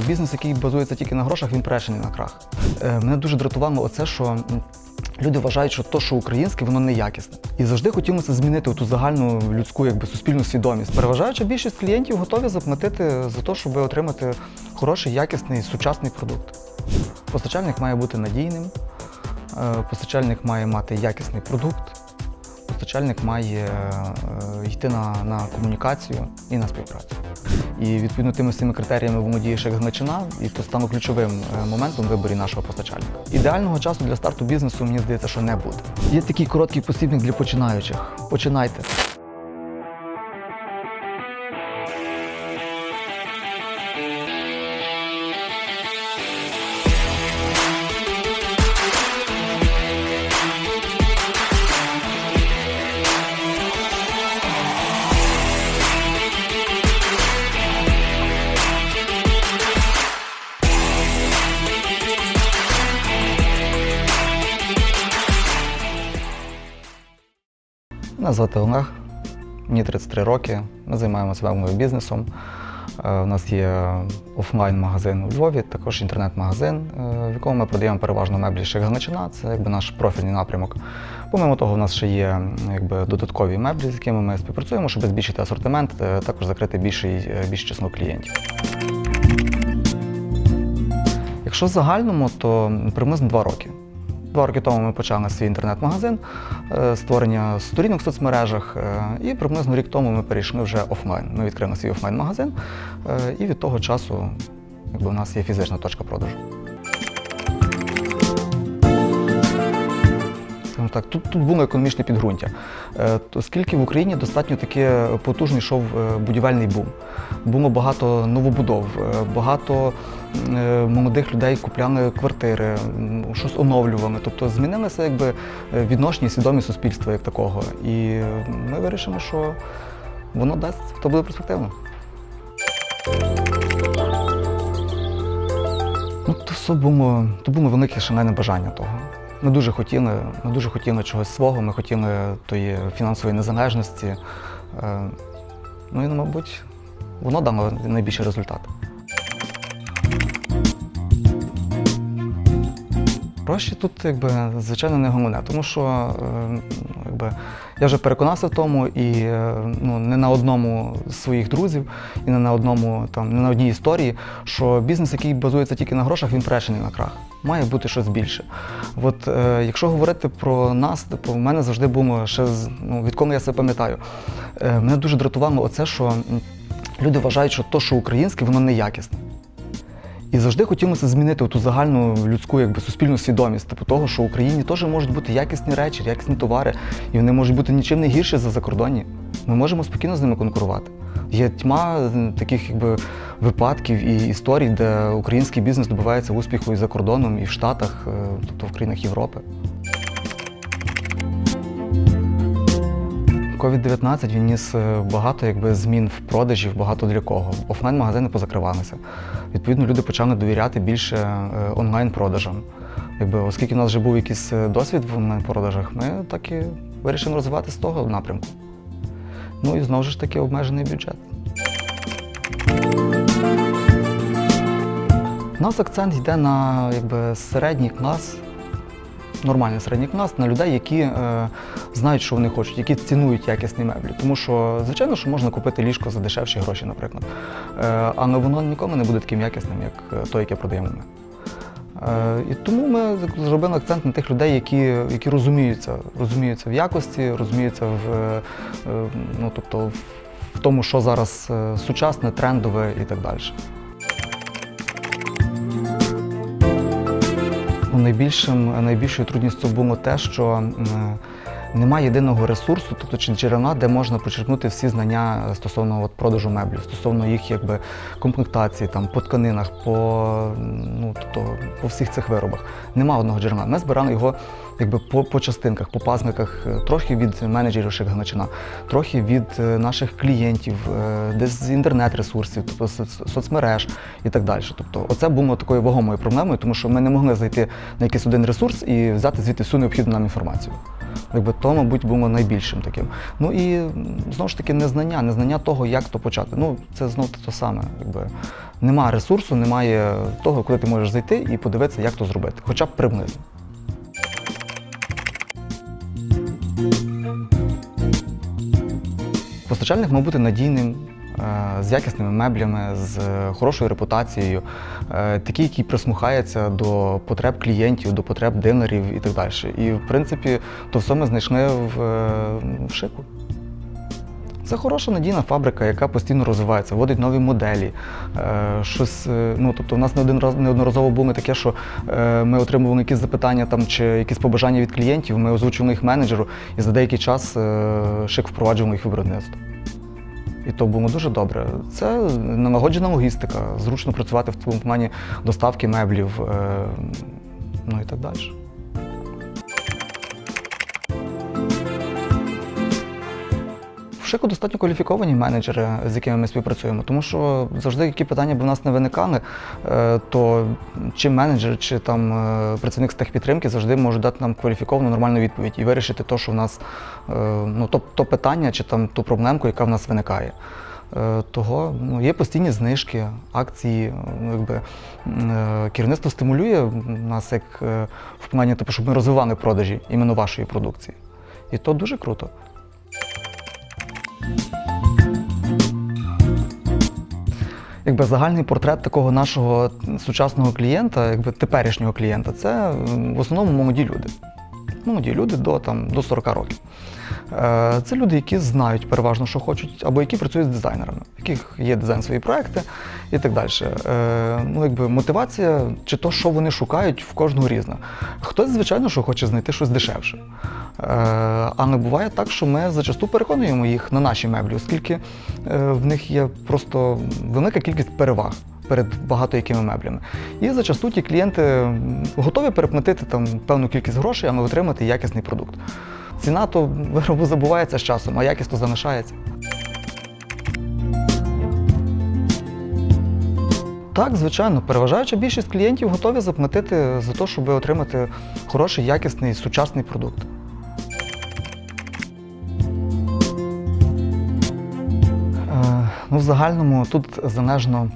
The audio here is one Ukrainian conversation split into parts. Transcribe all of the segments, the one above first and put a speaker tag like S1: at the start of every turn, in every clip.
S1: Бізнес, який базується тільки на грошах, він приречений на крах. Е, Мене дуже дратувало оце, що люди вважають, що то, що українське, воно неякісне. І завжди хотілося змінити ту загальну людську якби, суспільну свідомість. Переважаюча більшість клієнтів готові заплатити за те, щоб отримати хороший, якісний, сучасний продукт. Постачальник має бути надійним, е, постачальник має мати якісний продукт, постачальник має е, йти на, на комунікацію і на співпрацю. І відповідно тими всіми критеріями володієш як гмечина, і то стане ключовим е, моментом в виборі нашого постачальника. Ідеального часу для старту бізнесу мені здається, що не буде. Є такий короткий посібник для починаючих. Починайте. Мене звати Олег, мені 33 роки. Ми займаємося вебним бізнесом. Е, У нас є офлайн-магазин у Львові, також інтернет-магазин, е, в якому ми продаємо переважно меблі Шегганачина. Це якби наш профільний напрямок. Помимо того, у нас ще є якби, додаткові меблі, з якими ми співпрацюємо, щоб збільшити асортимент, е, також закрити більший, е, більше число клієнтів. Якщо в загальному, то приблизно два роки. Два роки тому ми почали свій інтернет-магазин, е, створення сторінок в соцмережах, е, і приблизно рік тому ми перейшли вже офлайн. Ми відкрили свій офлайн-магазин, е, і від того часу якби, у нас є фізична точка продажу. Скажімо так, тут, тут було економічне підґрунтя, Е, Оскільки в Україні достатньо таке потужний йшов е, будівельний бум. Було багато новобудов, е, багато молодих людей купляли квартири, щось оновлювали. Тобто змінилося якби відношення і свідомість суспільства як такого. І ми вирішили, що воно дасть, то буде перспективно. Ну, то все було, то було велике шалене бажання того. Ми дуже хотіли, ми дуже хотіли чогось свого, ми хотіли тої фінансової незалежності. Е, Ну і, мабуть, воно дало найбільший результат. Гроші тут, якби, звичайно, не головне, тому що е, якби, я вже переконався в тому і е, ну, не на одному з своїх друзів, і не на одному там, не на одній історії, що бізнес, який базується тільки на грошах, він приречений на крах. Має бути щось більше. От е, якщо говорити про нас, типу, в мене завжди було ще з- ну, відколи я себе пам'ятаю. Е, мене дуже дратувало оце, що люди вважають, що то, що українське, воно неякісне. І завжди хотілося змінити ту загальну людську якби, суспільну свідомість, типу того, що в Україні теж можуть бути якісні речі, якісні товари, і вони можуть бути нічим не гірші за закордонні. Ми можемо спокійно з ними конкурувати. Є тьма таких якби, випадків і історій, де український бізнес добивається успіху і за кордоном, і в Штатах, е, тобто в країнах Європи. COVID-19 він ніс е, багато якби, змін в продажі, багато для кого. Офлайн-магазини позакривалися. Відповідно, люди почали довіряти більше е, онлайн-продажам. Якби, оскільки у нас вже був якийсь е, досвід в онлайн-продажах, ми так і вирішили розвивати з того напрямку. Ну і знову ж таки обмежений бюджет. У нас акцент йде на якби, середній клас, нормальний середній клас, на людей, які е, знають, що вони хочуть, які цінують якісні меблі. Тому що, звичайно, що можна купити ліжко за дешевші гроші, наприклад. Е, але воно ніколи не буде таким якісним, як е, той, яке продаємо ми. Е, і тому ми зробили акцент на тих людей, які, які розуміються, розуміються в якості, розуміються в, ну, тобто, в, тому, що зараз сучасне, трендове і так далі. Ну, Найбільшим, найбільшою трудністю було те, що немає єдиного ресурсу, тобто чи джерела, де можна почерпнути всі знання стосовно от, продажу меблів, стосовно їх якби, комплектації, там, по тканинах, по, ну, тобто, по всіх цих виробах. Нема одного джерела. Ми збирали його якби по, по частинках, по пазниках, е, трохи від менеджерів Шикганачина, трохи від е, наших клієнтів, е, десь з інтернет-ресурсів, тобто соцмереж і так далі. Тобто, оце було такою вагомою проблемою, тому що ми не могли зайти на якийсь один ресурс і взяти звідти всю необхідну нам інформацію. Якби то, мабуть, було найбільшим таким. Ну і знову ж таки незнання, незнання того, як то почати. Ну, це знов те саме. Якби немає ресурсу, немає того, куди ти можеш зайти і подивитися, як то зробити, хоча б приблизно. Постачальник має бути надійним, е, з якісними меблями, з хорошою репутацією, е, такий, який присмухається до потреб клієнтів, до потреб дилерів і так далі. І, в принципі, то все ми знайшли в, е, шику. Це хороша надійна фабрика, яка постійно розвивається, вводить нові моделі. Е, щось, е, ну, тобто, у нас неодноразово було таке, що е, ми отримували якісь запитання там, чи якісь побажання від клієнтів, ми озвучували їх менеджеру, і за деякий час шик впроваджували їх в виробництво. І то було дуже добре. Це налагоджена логістика, зручно працювати в тому плані доставки меблів, ну і так далі. Шику достатньо кваліфіковані менеджери, з якими ми співпрацюємо, тому що завжди, які питання б у нас не виникали, е, то чи менеджер, чи там е, працівник з техпідтримки завжди може дати нам кваліфіковану нормальну відповідь і вирішити те, що в нас е, ну, то, то питання чи там ту проблемку, яка в нас виникає. Того ну, є постійні знижки, акції. Ну, якби, керівництво стимулює нас як в плані, типу, щоб ми розвивали продажі іменно вашої продукції. І то дуже круто. Якби загальний портрет такого нашого сучасного клієнта, якби теперішнього клієнта, це в основному молоді люди. Молоді люди до, там, до 40 років. Е, Це люди, які знають переважно, що хочуть, або які працюють з дизайнерами, в яких є дизайн свої проекти і так далі. Е, Ну, якби мотивація чи то, що вони шукають, в кожного різна. Хтось, звичайно, що хоче знайти щось дешевше. Е, Але буває так, що ми зачасту переконуємо їх на наші меблі, оскільки в них є просто велика кількість переваг. Перед багато якими меблями. І зачасту ті клієнти готові переплатити там певну кількість грошей, але отримати якісний продукт. Ціна то виробу забувається з часом, а якість то залишається. Так, звичайно, переважаюча більшість клієнтів готові заплатити за те, щоб отримати хороший, якісний, сучасний продукт. Е, Ну, в загальному тут залежно,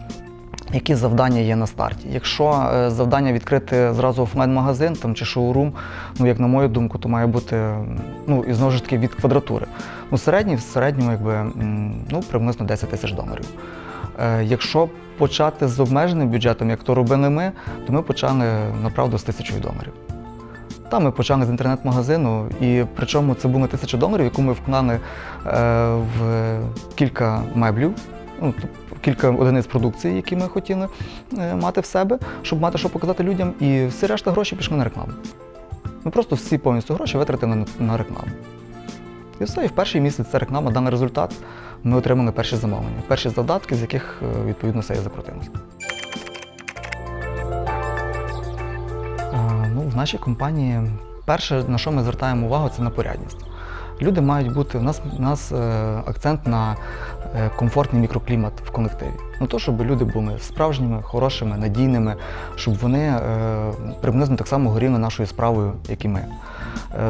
S1: які завдання є на старті. Якщо е, завдання відкрити зразу офлайн-магазин там, чи шоурум, ну, як на мою думку, то має бути ну, і знову ж таки від квадратури. Ну, середній, в середньому якби, ну, приблизно 10 тисяч доларів. Е, Якщо почати з обмеженим бюджетом, як то робили ми, то ми почали направду з тисячою доларів. Там ми почали з інтернет-магазину, і причому це була тисяча доларів, яку ми вклали е, в кілька меблів, ну, кілька одиниць продукції, які ми хотіли е, мати в себе, щоб мати що показати людям, і всі решта гроші пішли на рекламу. Ми просто всі повністю гроші витратили на, рекламу. І все, і в перший місяць ця реклама дала результат. Ми отримали перші замовлення, перші задатки, з яких е, відповідно все і закрутилося. Ну, в нашій компанії перше, на що ми звертаємо увагу, це на порядність. Люди мають бути, у нас, у нас е, акцент на е, комфортний мікроклімат в колективі. Ну то, щоб люди були справжніми, хорошими, надійними, щоб вони е, приблизно так само горіли нашою справою, як і ми.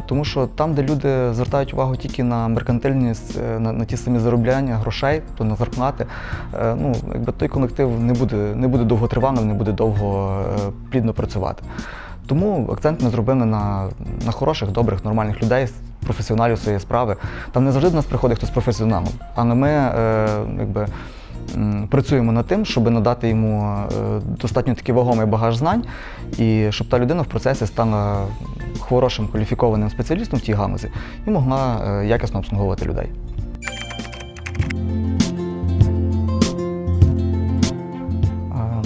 S1: Тому що там, де люди звертають увагу тільки на меркантильність, на, на ті самі заробляння грошей, то на зарплати, ну, якби той колектив не буде, не буде довготривалим, не буде довго плідно працювати. Тому акцент ми зробили на, на хороших, добрих, нормальних людей, професіоналів своєї справи. Там не завжди до нас приходить хтось професіоналом, але ми е, якби, працюємо над тим, щоб надати йому е, достатньо такий вагомий багаж знань, і щоб та людина в процесі стала хорошим кваліфікованим спеціалістом в тій галузі і могла е, якісно обслуговувати людей.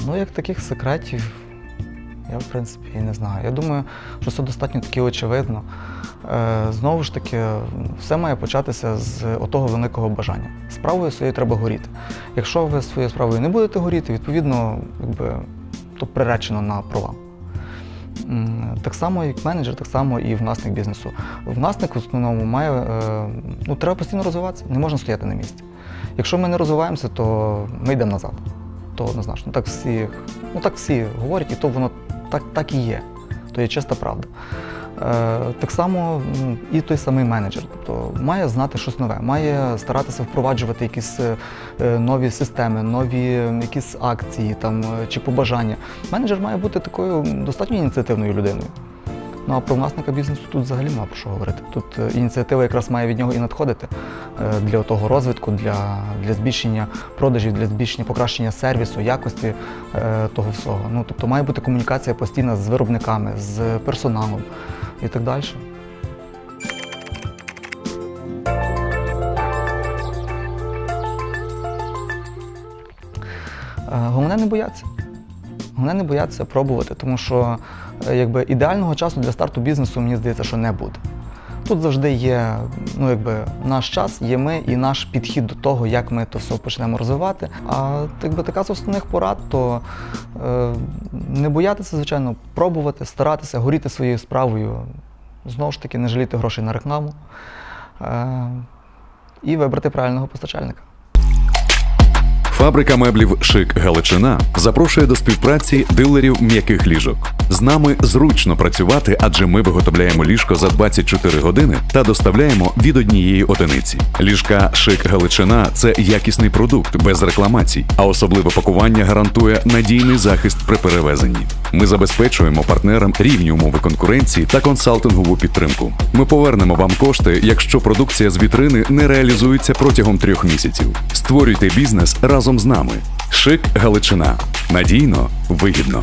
S1: Ну, як таких секретів, я в принципі не знаю. Я думаю, що це достатньо таки очевидно. Е, Знову ж таки, все має початися з отого великого бажання. Справою своєю треба горіти. Якщо ви своєю справою не будете горіти, відповідно, якби, то приречено на провал. Так само, як менеджер, так само і власник бізнесу. Власник в основному має е, ну, треба постійно розвиватися, не можна стояти на місці. Якщо ми не розвиваємося, то ми йдемо назад. То однозначно. Так всі, ну, так всі говорять, і то воно так, так і є. То є чиста правда. Е, так само і той самий менеджер. Тобто має знати щось нове, має старатися впроваджувати якісь е, е, нові системи, нові якісь акції там, е, чи побажання. Менеджер має бути такою достатньо ініціативною людиною. Ну а про власника бізнесу тут взагалі нема про що говорити. Тут е, ініціатива якраз має від нього і надходити е, для того розвитку, для, для збільшення продажів, для збільшення покращення сервісу, якості е, того всього. Ну тобто має бути комунікація постійна з виробниками, з персоналом і так далі. Головне не боятися. Головне не боятися пробувати, тому що е, якби, ідеального часу для старту бізнесу, мені здається, що не буде. Тут завжди є ну, якби, наш час, є ми і наш підхід до того, як ми то все почнемо розвивати. А якби, така з основних порад, то е, не боятися, звичайно, пробувати, старатися, горіти своєю справою, знову ж таки, не жаліти грошей на рекламу е, і вибрати правильного постачальника.
S2: Фабрика меблів Шик Галичина запрошує до співпраці дилерів м'яких ліжок. З нами зручно працювати, адже ми виготовляємо ліжко за 24 години та доставляємо від однієї одиниці. Ліжка Шик Галичина це якісний продукт без рекламацій, а особливе пакування гарантує надійний захист при перевезенні. Ми забезпечуємо партнерам рівні умови конкуренції та консалтингову підтримку. Ми повернемо вам кошти, якщо продукція з вітрини не реалізується протягом трьох місяців. Створюйте бізнес разом з нами. Шик Галичина. Надійно, вигідно.